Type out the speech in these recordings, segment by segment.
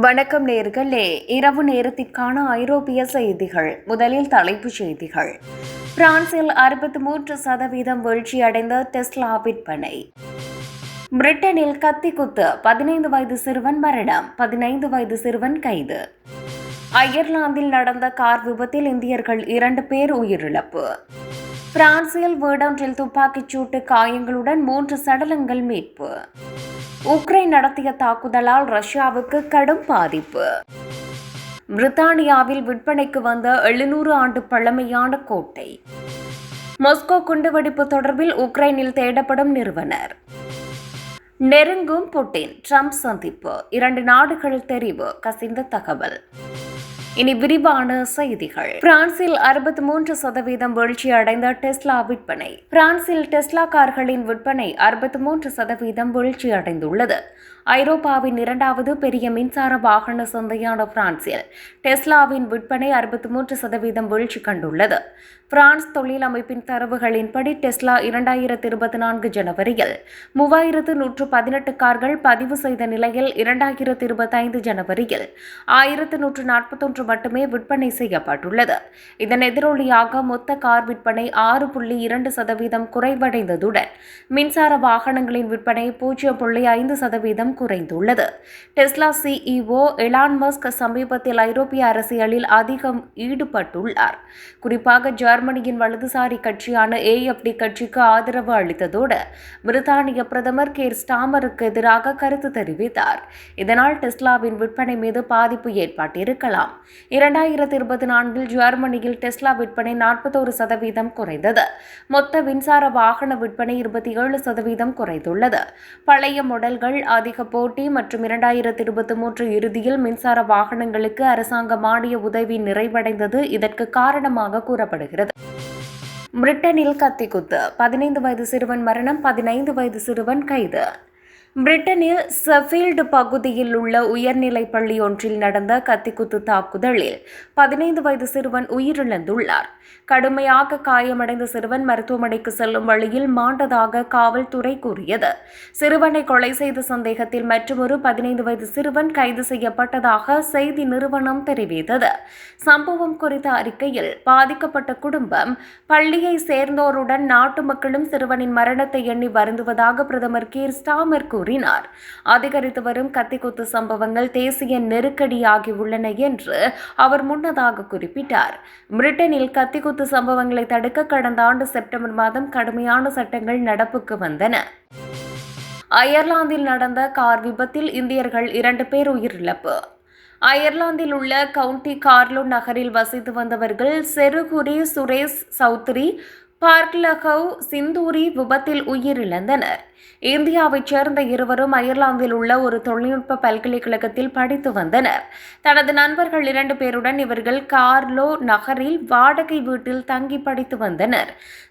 வணக்கம் நேர்களே. இரவு நேரத்திற்கான ஐரோப்பிய செய்திகள். முதலில் தலைப்புச் செய்திகள். பிரான்சில் அறுபத்தி மூன்று சதவீதம் வீழ்ச்சியடைந்த டெஸ்லா விற்பனை. பிரிட்டனில் கத்தி குத்து பதினைந்து வயது சிறுவன் மரணம் பதினைந்து வயது சிறுவன் கைது. அயர்லாந்தில் நடந்த கார் விபத்தில் இந்தியர்கள் இரண்டு பேர் உயிரிழப்பு. பிரான்சில் வீடொன்றில் துப்பாக்கிச் சூட்டு காயங்களுடன் மூன்று சடலங்கள் மீட்பு. உக்ரைன் நடத்திய தாக்குதலால் ரஷ்யாவுக்கு கடும் பாதிப்பு. பிரித்தானியாவில் விற்பனைக்கு வந்த எழுநூறு ஆண்டு பழமையான கோட்டை. மாஸ்கோ குண்டுவெடிப்பு தொடர்பில் உக்ரைனில் தேடப்படும் நிறுவனர். நெருங்கும் புட்டின் ட்ரம்ப் சந்திப்பு. இரண்டு நாடுகள் தெரிவு கசிந்த தகவல். இனி விரிவான செய்திகள். பிரான்சில் அறுபத்தி மூன்று சதவீதம் வீழ்ச்சி அடைந்த டெஸ்லா விற்பனை. பிரான்சில் டெஸ்லா கார்களின் விற்பனை அறுபத்தி மூன்று சதவீதம் வீழ்ச்சி அடைந்துள்ளது ஐரோப்பாவின் இரண்டாவது பெரிய மின்சார வாகன சந்தையான பிரான்சில் டெஸ்லாவின் விற்பனை அறுபத்தி மூன்று சதவீதம் வீழ்ச்சி கண்டுள்ளது. பிரான்ஸ் தொழில் அமைப்பின் தரவுகளின்படி டெஸ்லா இரண்டாயிரத்து இருபத்தி நான்கு ஜனவரியில் மூவாயிரத்து நூற்று பதினெட்டு கார்கள் பதிவு செய்த நிலையில் இரண்டாயிரத்து இருபத்தைந்து ஜனவரியில் ஆயிரத்து நூற்று நாற்பத்தொன்று மட்டுமே விற்பனை செய்யப்பட்டுள்ளது. இதன் எதிரொலியாக மொத்த கார் விற்பனை ஆறு புள்ளி இரண்டு சதவீதம் குறைவடைந்ததுடன் மின்சார வாகனங்களின் விற்பனை பூஜ்ஜியம் புள்ளி ஐந்து சதவீதம் குறைந்துள்ளது. டெஸ்லா சிஇஓ எலான் மஸ்க் சமீபத்தில் ஐரோப்பிய அரசியலில் அதிகம் ஈடுபட்டுள்ளார். குறிப்பாக ஜெர்மனியின் வலதுசாரி கட்சியான ஏஎஃப்டி கட்சிக்கு ஆதரவு அளித்ததோடு பிரித்தானிய பிரதமர் கேர் ஸ்டாமருக்கு எதிராக கருத்து தெரிவித்தார். இதனால் டெஸ்லாவின் விற்பனை மீது பாதிப்பு ஏற்பட்டிருக்கலாம். இரண்டாயிரத்தி இருபத்தி நான்கில் ஜெர்மனியில் டெஸ்லா விற்பனை நாற்பத்தோரு சதவீதம் குறைந்தது. மொத்த மின்சார வாகன விற்பனை இருபத்தி ஏழு சதவீதம் குறைந்துள்ளது. பழைய மாடல்கள் அதிக போட்டி மற்றும் இரண்டாயிரத்தி இருபத்தி மூன்று இறுதியில் மின்சார வாகனங்களுக்கு அரசாங்க மானிய உதவி நிறைவடைந்தது இதற்கு காரணமாக கூறப்படுகிறது. பிரிட்டனில் கத்திக்குத்து பதினைந்து வயது சிறுவன் மரணம் பதினைந்து வயது சிறுவன் கைது பிரிட்டனில் செஃபீல்டு பகுதியில் உள்ள உயர்நிலைப் பள்ளி ஒன்றில் நடந்த கத்திக்குத்து தாக்குதலில் பதினைந்து வயது சிறுவன் உயிரிழந்துள்ளார். கடுமையாக காயமடைந்த சிறுவன் மருத்துவமனைக்கு செல்லும் வழியில் மாண்டதாக காவல்துறை கூறியது. சிறுவனை கொலை செய்த சந்தேகத்தில் மற்றொரு பதினைந்து வயது சிறுவன் கைது செய்யப்பட்டதாக செய்தி நிறுவனம் தெரிவித்தது. சம்பவம் குறித்த அறிக்கையில் பாதிக்கப்பட்ட குடும்பம் பள்ளியை சேர்ந்தோருடன் நாட்டு மக்களும் சிறுவனின் மரணத்தை எண்ணி வருந்துவதாக பிரதமர் கீர் ஸ்டாமர் கூறினார் கூறினார். அதிகரித்து வரும் கத்திக்குத்து சம்பவங்கள் தேசிய நெருக்கடியாகியுள்ளன என்று அவர் முன்னதாக குறிப்பிட்டார். பிரிட்டனில் கத்திக்குத்து சம்பவங்களை தடுக்க கடந்த ஆண்டு செப்டம்பர் மாதம் கடுமையான சட்டங்கள் நடப்புக்கு வந்தன. அயர்லாந்தில் நடந்த கார் விபத்தில் இந்தியர்கள் இரண்டு பேர் உயிரிழப்பு. அயர்லாந்தில் உள்ள கவுண்டி கார்லோ நகரில் வசித்து வந்தவர்கள் செருகுரி சுரேஷ் சௌத்ரி பார்க்லகவ் சிந்தூரி விபத்தில் உயிரிழந்தனர். இந்தியாவைச் சேர்ந்த இருவரும் அயர்லாந்தில் உள்ள ஒரு தொழில்நுட்ப பல்கலைக்கழகத்தில் படித்து வந்தனர். தனது நண்பர்கள் இரண்டு பேருடன் இவர்கள் கார்லோ நகரில் வாடகை வீட்டில் தங்கி படித்து வந்தனர்.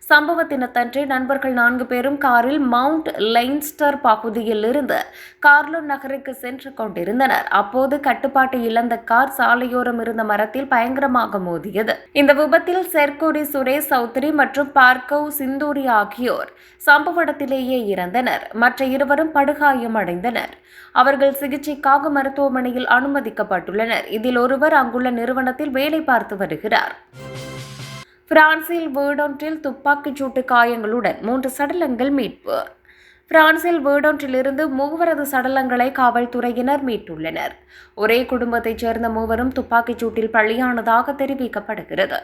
சம்பவத்தினத்தன்று நண்பர்கள் நான்கு பேரும் காரில் மவுண்ட் லைன்ஸ்டர் பகுதியில் இருந்து கார்லோ நகருக்கு சென்று கொண்டிருந்தனர். அப்போது கட்டுப்பாட்டை இழந்த கார் சாலையோரம் இருந்த மரத்தில் பயங்கரமாக மோதியது. இந்த விபத்தில் செர்கோரி சுரேஷ் சௌத்ரி மற்றும் பார்க்கவ் சிந்தூரி ஆகியோர் சம்பவ இடத்திலேயே இறந்தனர். மற்ற இருவரும் படுகாயம் அடைந்தனர். அவர்கள் சிகிச்சைக்காக மருத்துவமனையில் அனுமதிக்கப்பட்டுள்ளனர். இதில் ஒருவர் அங்குள்ள நிறுவனத்தில் வேலை பார்த்து வருகிறார். பிரான்சில் வீடொன்றில் துப்பாக்கிச் சூட்டு காயங்களுடன் மூன்று சடலங்கள் மீட்பு பிரான்சில் வீடொன்றிலிருந்து மூவரது சடலங்களை காவல்துறையினர் மீட்டுள்ளனர். ஒரே குடும்பத்தைச் சேர்ந்த மூவரும் துப்பாக்கிச் சூட்டில் பள்ளியானதாக தெரிவிக்கப்படுகிறது.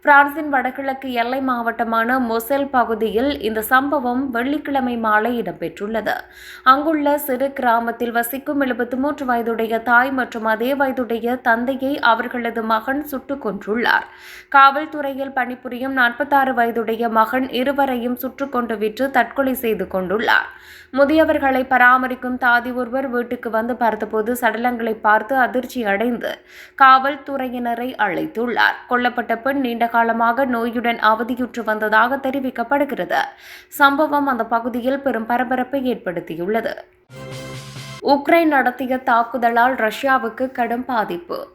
பிரான்சின் வடகிழக்கு எல்லை மாவட்டமான மொசெல் பகுதியில் இந்த சம்பவம் வெள்ளிக்கிழமை மாலை இடம்பெற்றுள்ளது. அங்குள்ள சிறு கிராமத்தில் வசிக்கும் எழுபத்தி மூன்று வயதுடைய தாய் மற்றும் அதே வயதுடைய தந்தையை அவர்களது மகன் சுட்டுக் கொன்றுள்ளார். காவல்துறையில் பணிபுரியும் நாற்பத்தாறு வயதுடைய மகன் இருவரையும் சுட்டுக் கொண்டு விற்று தற்கொலை செய்து கொண்டுள்ளார். முதியவர்களை பராமரிக்கும் தாதி ஒருவர் வீட்டுக்கு வந்து பார்த்தபோது சடலங்களை பார்த்து அதிர்ச்சி அடைந்து காவல்துறையினரை அழைத்துள்ளார். கொல்லப்பட்ட பெண் நீண்ட காலமாக நோயுடன் அவதியுற்று வந்ததாக தெரிவிக்கப்படுகிறது. சம்பவம் அந்த பகுதியில் பெரும் பரபரப்பை ஏற்படுத்தியுள்ளது. உக்ரைன் நடத்திய தாக்குதலால் ரஷ்யாவுக்கு கடும் பாதிப்பு.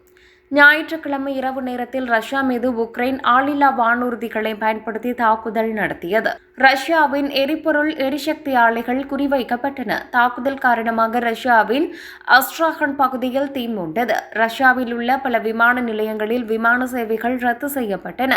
ஞாயிற்றுக்கிழமை இரவு நேரத்தில் ரஷ்யா மீது உக்ரைன் ஆளில்லா வானூர்திகளை பயன்படுத்தி தாக்குதல் நடத்தியது. ரஷ்யாவின் எரிபொருள் எரிசக்தி ஆலைகள் குறிவைக்கப்பட்டன. தாக்குதல் காரணமாக ரஷ்யாவின் அஸ்ட்ராகன் பகுதியில் தீ மூண்டது. ரஷ்யாவில் உள்ள பல விமான நிலையங்களில் விமான சேவைகள் ரத்து செய்யப்பட்டன.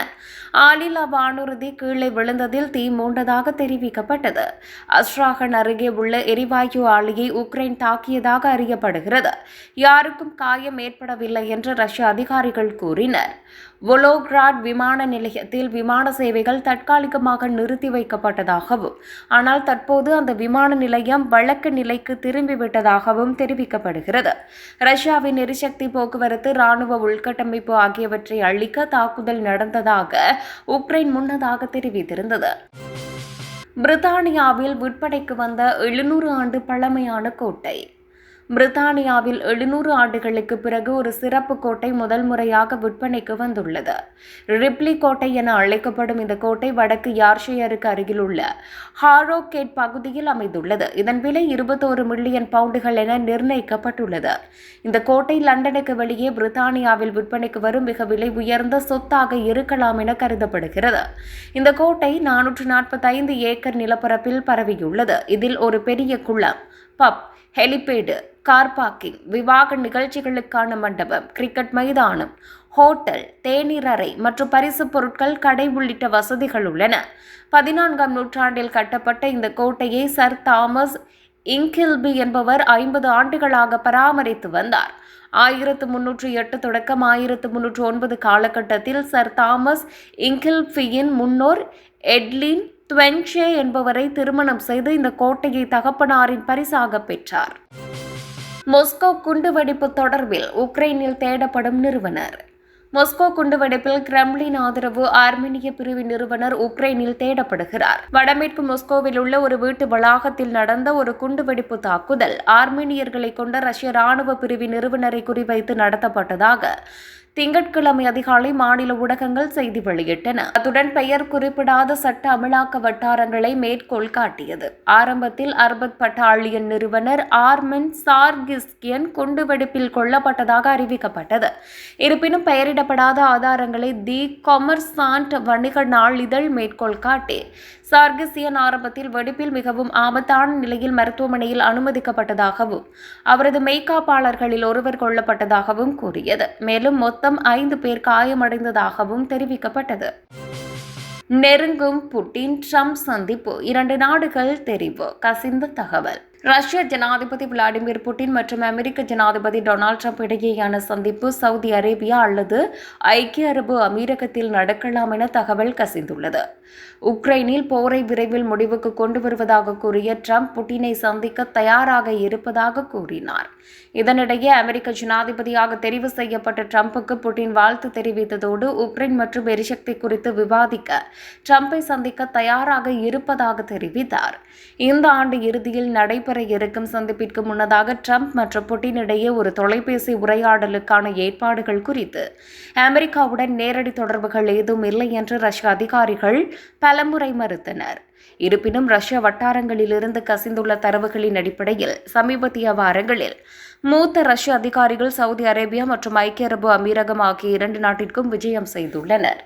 ஆலில் வானூர்தி கீழே விழுந்ததில் தீ மூண்டதாக தெரிவிக்கப்பட்டது. அஸ்ட்ராகன் அருகே உள்ள எரிவாயு ஆலையை உக்ரைன் தாக்கியதாக அறியப்படுகிறது. யாருக்கும் காயம் ஏற்படவில்லை என்று ரஷ்ய அதிகாரிகள் கூறினர். வொலோகிராட் விமான நிலையத்தில் விமான சேவைகள் தற்காலிகமாக நிறுத்தி வைக்கப்பட்டதாகவும் ஆனால் தற்போது அந்த விமான நிலையம் வழக்கு நிலைக்கு திரும்பிவிட்டதாகவும் தெரிவிக்கப்படுகிறது. ரஷ்யாவின் எரிசக்தி போக்குவரத்து ராணுவ உள்கட்டமைப்பு ஆகியவற்றை அளிக்க தாக்குதல் நடந்ததாக உக்ரைன் முன்னதாக தெரிவித்திருந்தது. பிரித்தானியாவில் விற்பனைக்கு வந்த எழுநூறு ஆண்டு பழமையான கோட்டை. பிரித்தானியாவில் எழுநூறு ஆண்டுகளுக்கு பிறகு ஒரு சிறப்பு கோட்டை முதல் முறையாக விற்பனைக்கு வந்துள்ளது. ரிப்ளி கோட்டை என அழைக்கப்படும் இந்த கோட்டை வடக்கு யார்ஷியருக்கு அருகில் உள்ள ஹாரோகேட் பகுதியில் அமைந்துள்ளது. இதன் விலை இருபத்தோரு மில்லியன் பவுண்டுகள் என நிர்ணயிக்கப்பட்டுள்ளது. இந்த கோட்டை லண்டனுக்கு வெளியே பிரித்தானியாவில் விற்பனைக்கு வரும் மிக விலை உயர்ந்த சொத்தாக இருக்கலாம் என கருதப்படுகிறது. இந்த கோட்டை நானூற்று நாற்பத்தைந்து ஏக்கர் நிலப்பரப்பில் பரவியுள்ளது. இதில் ஒரு பெரிய குளம் பப். ஹெலிபேடு கார் பார்க்கிங் விவாக நிகழ்ச்சிகளுக்கான மண்டபம் கிரிக்கெட் மைதானம் ஹோட்டல் தேநீர் அறை மற்றும் பரிசு பொருட்கள் கடை உள்ளிட்ட வசதிகள் உள்ளன. பதினான்காம் நூற்றாண்டில் கட்டப்பட்ட இந்த கோட்டையை சர் தாமஸ் இங்கில்பி என்பவர் ஐம்பது ஆண்டுகளாக பராமரித்து வந்தார். ஆயிரத்து முன்னூற்றி எட்டு தொடக்கம் ஆயிரத்து முன்னூற்று ஒன்பது காலகட்டத்தில் சர் தாமஸ் இங்கில்பியின் முன்னோர் எட்லின் துவென்ஷே என்பவரை திருமணம் செய்து இந்த கோட்டையை தகப்பனாரின் பரிசாக பெற்றார். மொஸ்கோ குண்டுவெடிப்பு தொடர்பில் உக்ரைனில் தேடப்படும் நிறுவனர். மொஸ்கோ குண்டுவெடிப்பில் கிரெம்லின் ஆதரவு ஆர்மீனிய பிரிவு நிறுவனர் உக்ரைனில் தேடப்படுகிறார். வடமேற்கு மொஸ்கோவில் உள்ள ஒரு வீட்டு வளாகத்தில் நடந்த ஒரு குண்டுவெடிப்பு தாக்குதல் ஆர்மீனியர்களை கொண்ட ரஷ்ய ராணுவ பிரிவு நிறுவனரை குறிவைத்து நடத்தப்பட்டதாக திங்கட்கிழமை அதிகாலை மாநில ஊடகங்கள் செய்தி வெளியிட்டன. அத்துடன் பெயர் குறிப்பிடாத சட்ட அமலாக்க வட்டாரங்களை மேற்கோள் காட்டியது. ஆரம்பத்தில் அர்பத் பட்டாளியன் நிறுவனர் ஆர்மின் சார்கிஸ்கியன் குண்டுவெடிப்பில் கொல்லப்பட்டதாக அறிவிக்கப்பட்டது. இருப்பினும் பெயரிடப்படாத ஆதாரங்களை தி கொமர்சாண்ட் வணிக நாளிதழ் மேற்கோள் காட்டி சார்கிசியன் ஆரம்பத்தில் வெடிப்பில் மிகவும் ஆபத்தான நிலையில் மருத்துவமனையில் அனுமதிக்கப்பட்டதாகவும் அவரது மெய்காப்பாளர்களில் ஒருவர் கொல்லப்பட்டதாகவும் கூறியது. மேலும் மொத்த மொத்தம் ஐந்து பேர் காயமடைந்ததாகவும் தெரிவிக்கப்பட்டது. நெருங்கும் புட்டின் ட்ரம்ப் சந்திப்பு இரண்டு நாடுகள் தெரிவு கசிந்த தகவல். ரஷ்ய ஜனாதிபதி விளாடிமிர் புட்டின் மற்றும் அமெரிக்க ஜனாதிபதி டொனால்ட் ட்ரம்ப் இடையேயான சந்திப்பு சவுதி அரேபியா அல்லது ஐக்கிய அரபு அமீரகத்தில் நடக்கலாம் என தகவல் கசிந்துள்ளது. உக்ரைனில் போரை விரைவில் முடிவுக்கு கொண்டு வருவதாக கூறிய ட்ரம்ப் புட்டினை சந்திக்க தயாராக இருப்பதாக கூறினார். இதனிடையே அமெரிக்க ஜனாதிபதியாக தெரிவு செய்யப்பட்ட ட்ரம்புக்கு புட்டின் வாழ்த்து தெரிவித்ததோடு உக்ரைன் மற்றும் எரிசக்தி குறித்து விவாதிக்க ட்ரம்பை சந்திக்க தயாராக இருப்பதாக தெரிவித்தார். இந்த ஆண்டு இறுதியில் நடைபெற இருக்கும் சந்திப்பிற்கு முன்னதாக ட்ரம்ப் மற்றும் புட்டின் இடையே ஒரு தொலைபேசி உரையாடலுக்கான ஏற்பாடுகள் குறித்து அமெரிக்காவுடன் நேரடி தொடர்புகள் ஏதும் இல்லை என்று ரஷ்ய அதிகாரிகள் பலமுறை மறுத்தனர். இருப்பினும் ரஷ்ய வட்டாரங்களிலிருந்து கசிந்துள்ள தரவுகளின் அடிப்படையில் சமீபத்திய வாரங்களில் மூத்த ரஷ்ய அதிகாரிகள் சவுதி அரேபியா மற்றும் ஐக்கிய அரபு அமீரகம் ஆகிய இரண்டு நாட்டிற்கும் விஜயம் செய்துள்ளனர்.